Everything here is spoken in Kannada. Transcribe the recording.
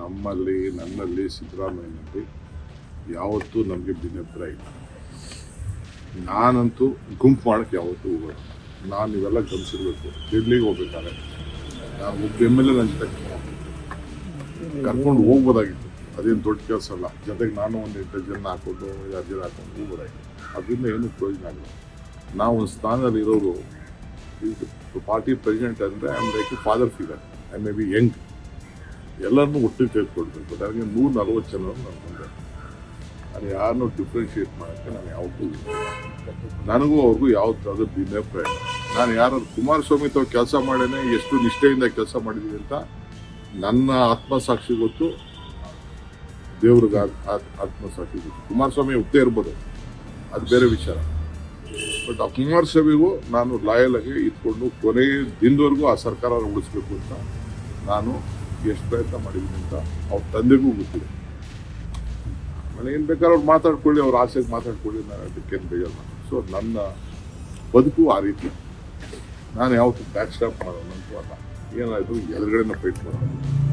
ನಮ್ಮಲ್ಲಿ, ನನ್ನಲ್ಲಿ ಸಿದ್ದರಾಮಯ್ಯನಲ್ಲಿ ಯಾವತ್ತೂ ನಮಗೆ ಭಿನ್ನಭಿಪ್ರಾಯ ಇಲ್ಲ. ನಾನಂತೂ ಗುಂಪು ಮಾಡೋಕ್ಕೆ ಯಾವತ್ತೂ ಹೋಗೋದು ನಾನು ಇವೆಲ್ಲ ಗಮನಿಸಿರ್ಬೇಕು. ಡೆಲ್ಲಿಗೆ ಹೋಗ್ಬೇಕಾದ್ರೆ. ನಾನು ಒಬ್ಬ ಎಂ ನನ್ನ ಜೊತೆ ಕರ್ಕೊಂಡು ಹೋಗ್ಬೋದಾಗಿತ್ತು. ಅದೇನು ದೊಡ್ಡ ಕೆಲಸ ಅಲ್ಲ. ಜೊತೆಗೆ ನಾನು ಒಂದು ಎಂಟು ಜನ ಹಾಕೊಂಡು, ಐದಾರು ಜನ ಹಾಕೊಂಡು ಹೋಗ್ಬೋದಾಗಿತ್ತು. ಅದರಿಂದ ಏನು ಪ್ರಯೋಜನ ಆಗಲ್ಲ. ನಾವು ಒಂದು ಸ್ಥಾನದಲ್ಲಿ ಇರೋರು ಪಾರ್ಟಿ ಪ್ರೆಸಿಡೆಂಟ್ ಅಂದರೆ I am like father figure I may be young ಎಲ್ಲರನ್ನೂ ಒಟ್ಟಿಗೆ ತೆಗೆದುಕೊಳ್ಬೇಕು ನನಗೆ ನೂರ ನಲ್ವತ್ತು ಜನ ನಾನು ನಾನು ಯಾರನ್ನೂ ಡಿಫ್ರೆನ್ಶಿಯೇಟ್ ಮಾಡೋಕ್ಕೆ ನಾನು ಯಾವತ್ತೂ. ನನಗೂ ಅವ್ರಿಗೂ ಯಾವ ಭಿನ್ನಾಭಿಪ್ರಾಯ ಇಲ್ಲ. ನಾನು ಯಾರು ಕುಮಾರಸ್ವಾಮಿ ತಾವು ಕೆಲಸ ಮಾಡೇನೆ ಎಷ್ಟು ನಿಷ್ಠೆಯಿಂದ ಕೆಲಸ ಮಾಡಿದ್ದೀನಿ ಅಂತ ನನ್ನ ಆತ್ಮಸಾಕ್ಷಿ ಗೊತ್ತು. ದೇವ್ರಿಗೆ ಆತ್ಮಸಾಕ್ಷಿ ಗೊತ್ತು. ಕುಮಾರಸ್ವಾಮಿ ಒಪ್ಪದೇ ಇರ್ಬೋದು. ಅದು ಬೇರೆ ವಿಚಾರ. ಬಟ್ ಆ ಕುಮಾರಸ್ವಾಮಿಗೂ ನಾನು ಲಾಯಲ್ ಆಗಿ ಇದ್ಕೊಂಡು ಕೊನೆಯ ದಿನದವರೆಗೂ ಆ ಸರ್ಕಾರ ಉಳಿಸ್ಬೇಕು ಅಂತ ನಾನು ಎಷ್ಟು ಪ್ರಯತ್ನ ಮಾಡಿದ್ದೀನಿ ಅಂತ ಅವ್ರ ತಂದೆಗೂ ಗೊತ್ತಿದೆ. ಆಮೇಲೆ ಏನು ಬೇಕಾದ್ರೆ ಅವ್ರು ಮಾತಾಡ್ಕೊಳ್ಳಿ, ಅವ್ರ ಆಸೆಗೆ ಮಾತಾಡ್ಕೊಳ್ಳಿ ನಾನು ಅದಕ್ಕೇನು ಬೇಜಾರು ಸೊ ನನ್ನ ಬದುಕು ಆ ರೀತಿ. ನಾನು ಯಾವತ್ತೂ ಬ್ಯಾಕ್ ಸ್ಟಾಪ್ ಮಾಡೋಣಂತೂ ಅಲ್ಲ. ಏನಾಯಿತು? ಎದುರುಗಡೆನ ಫೈಟ್ ಮಾಡೋಣ.